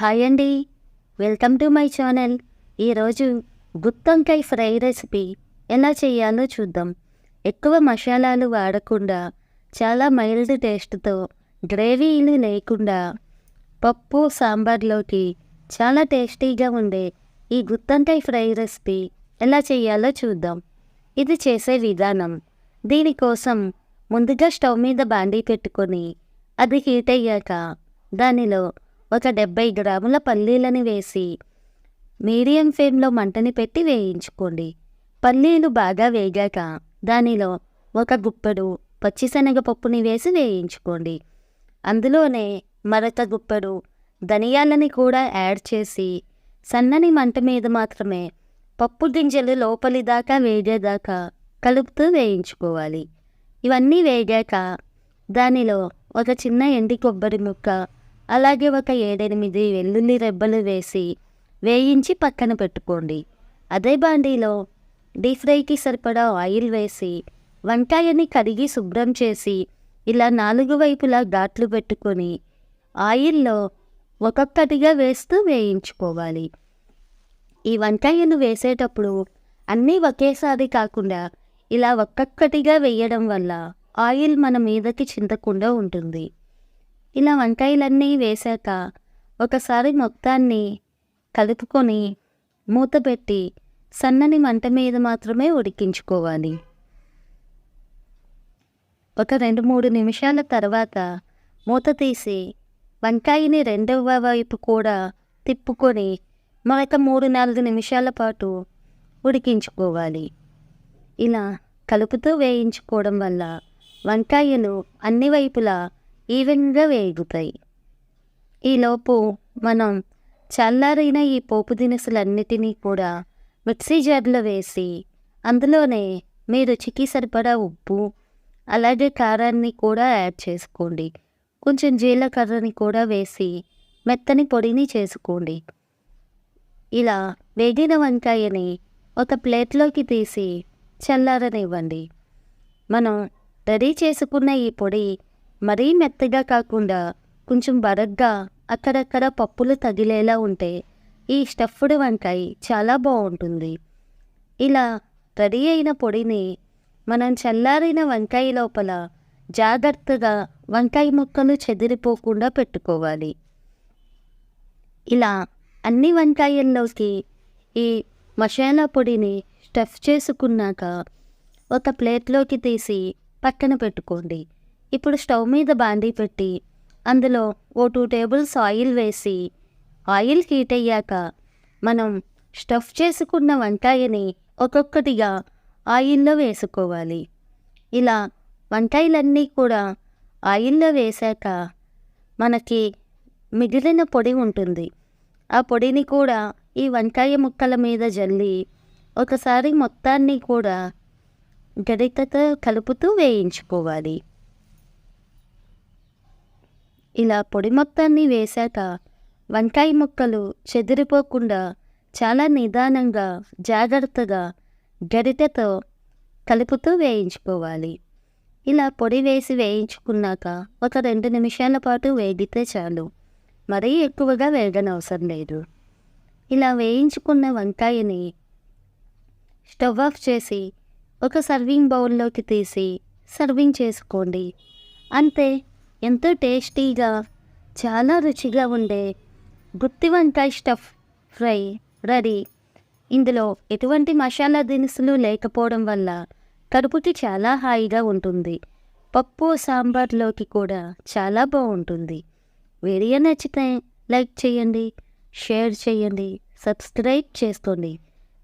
Hi అండి. Welcome to my channel. ఈరోజు గుత్తంకాయ ఫ్రై రెసిపీ ఎలా చేయాలో చూద్దాం. ఎక్కువ మసాలాలు వాడకుండా చాలా మైల్డ్ టేస్ట్తో గ్రేవీలు లేకుండా పప్పు సాంబార్లోకి చాలా టేస్టీగా ఉండే ఈ గుత్తంకాయ ఫ్రై రెసిపీ ఎలా చేయాలో చూద్దాం. ఇది చేసే విధానం. దీనికోసం ముందుగా స్టవ్ మీద బాండీ పెట్టుకొని అది హీట్ అయ్యాక దానిలో ఒక డెబ్బై గ్రాముల పల్లీలని వేసి మీడియం ఫ్లేమ్లో మంటని పెట్టి వేయించుకోండి. పల్లీలు బాగా వేగాక దానిలో ఒక గుప్పెడు పచ్చిశనగపప్పుని వేసి వేయించుకోండి. అందులోనే మరొక గుప్పెడు ధనియాలని కూడా యాడ్ చేసి సన్నని మంట మీద మాత్రమే పప్పు గింజలు లోపలి దాకా వేగేదాకా కలుపుతూ వేయించుకోవాలి. ఇవన్నీ వేగాక దానిలో ఒక చిన్న ఎండి కొబ్బరి ముక్క అలాగే ఒక ఏడెనిమిది వెల్లుల్లి రెబ్బలు వేసి వేయించి పక్కన పెట్టుకోండి. అదే బాండీలో డీప్ ఫ్రైకి సరిపడా ఆయిల్ వేసి వంకాయని కడిగి శుభ్రం చేసి ఇలా నాలుగు వైపులా ఘాట్లు పెట్టుకొని ఆయిల్లో ఒక్కొక్కటిగా వేస్తూ వేయించుకోవాలి. ఈ వంకాయను వేసేటప్పుడు అన్నీ ఒకేసారి కాకుండా ఇలా ఒక్కొక్కటిగా వేయడం వల్ల ఆయిల్ మన మీదకి చింతకుండా ఉంటుంది. ఇలా వంకాయలన్నీ వేశాక ఒకసారి మొత్తాన్ని కలుపుకొని మూత పెట్టి సన్నని మంట మీద మాత్రమే ఉడికించుకోవాలి. ఒక రెండు మూడు నిమిషాల తర్వాత మూత తీసి వంకాయని రెండవ వైపు కూడా తిప్పుకొని మరొక మూడు నాలుగు నిమిషాల పాటు ఉడికించుకోవాలి. ఇలా కలుపుతూ వేయించుకోవడం వల్ల వంకాయలు అన్ని వైపులా ఈవెన్గా వేగుతాయి. ఈలోపు మనం చల్లారిన ఈ పోపు దినుసులన్నిటినీ కూడా మిక్సీ జార్లో వేసి అందులోనే మీ రుచికి సరిపడా ఉప్పు అలాగే కారాన్ని కూడా యాడ్ చేసుకోండి. కొంచెం జీలకర్రని కూడా వేసి మెత్తని పొడిని చేసుకోండి. ఇలా వేగిన వంకాయని ఒక ప్లేట్లోకి తీసి చల్లారనివ్వండి. మనం రెడీ చేసుకున్న ఈ పొడి మరీ మెత్తగా కాకుండా కొంచెం బరగ్గా అక్కడక్కడ పప్పులు తగిలేలా ఉంటే ఈ స్టఫ్డ్ వంకాయ చాలా బాగుంటుంది. ఇలా రెడీ అయిన పొడిని మనం చల్లారిన వంకాయ లోపల జాగ్రత్తగా వంకాయ ముక్కలు చెదిరిపోకుండా పెట్టుకోవాలి. ఇలా అన్ని వంకాయల్లోకి ఈ మసాలా పొడిని స్టఫ్ చేసుకున్నాక ఒక ప్లేట్లోకి తీసి పక్కన పెట్టుకోండి. ఇప్పుడు స్టవ్ మీద బాండీ పెట్టి అందులో ఓ టూ టేబుల్స్ ఆయిల్ వేసి ఆయిల్ హీట్ అయ్యాక మనం స్టఫ్ చేసుకున్న వంకాయని ఒక్కొక్కటిగా ఆయిల్లో వేసుకోవాలి. ఇలా వంకాయలన్నీ కూడా ఆయిల్లో వేశాక మనకి మిగిలిన పొడి ఉంటుంది. ఆ పొడిని కూడా ఈ వంకాయ ముక్కల మీద జల్లి ఒకసారి మొత్తాన్ని కూడా గరిటతో కలుపుతూ వేయించుకోవాలి. ఇలా పొడి మొత్తాన్ని వేశాక వంకాయ ముక్కలు చెదిరిపోకుండా చాలా నిదానంగా జాగ్రత్తగా గరిటెతో కలుపుతూ వేయించుకోవాలి. ఇలా పొడి వేసి వేయించుకున్నాక ఒక రెండు నిమిషాల పాటు వేగితే చాలు. మరీ ఎక్కువగా వేగనవసరం లేదు. ఇలా వేయించుకున్న వంకాయని స్టవ్ ఆఫ్ చేసి ఒక సర్వింగ్ బౌల్లోకి తీసి సర్వింగ్ చేసుకోండి. అంతే ఎంతో టేస్టీగా చాలా రుచిగా ఉండే గుత్తి వంకాయ స్టఫ్ ఫ్రై రెడీ. ఇందులో ఎటువంటి మసాలా దినుసులు లేకపోవడం వల్ల కడుపుకి చాలా హాయిగా ఉంటుంది. పప్పు సాంబార్లోకి కూడా చాలా బాగుంటుంది. వీడియో నచ్చితే లైక్ చేయండి షేర్ చేయండి సబ్స్క్రైబ్ చేసుకోండి.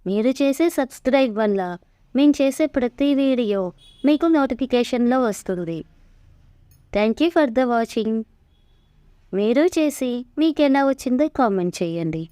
మీరు చేసే సబ్స్క్రైబ్ వల్ల మేము చేసే ప్రతి వీడియో మీకు నోటిఫికేషన్లో వస్తుంది. Thank you for the watching మీరు చేసి మీకు ఎలా వచ్చిందో కామెంట్ చేయండి.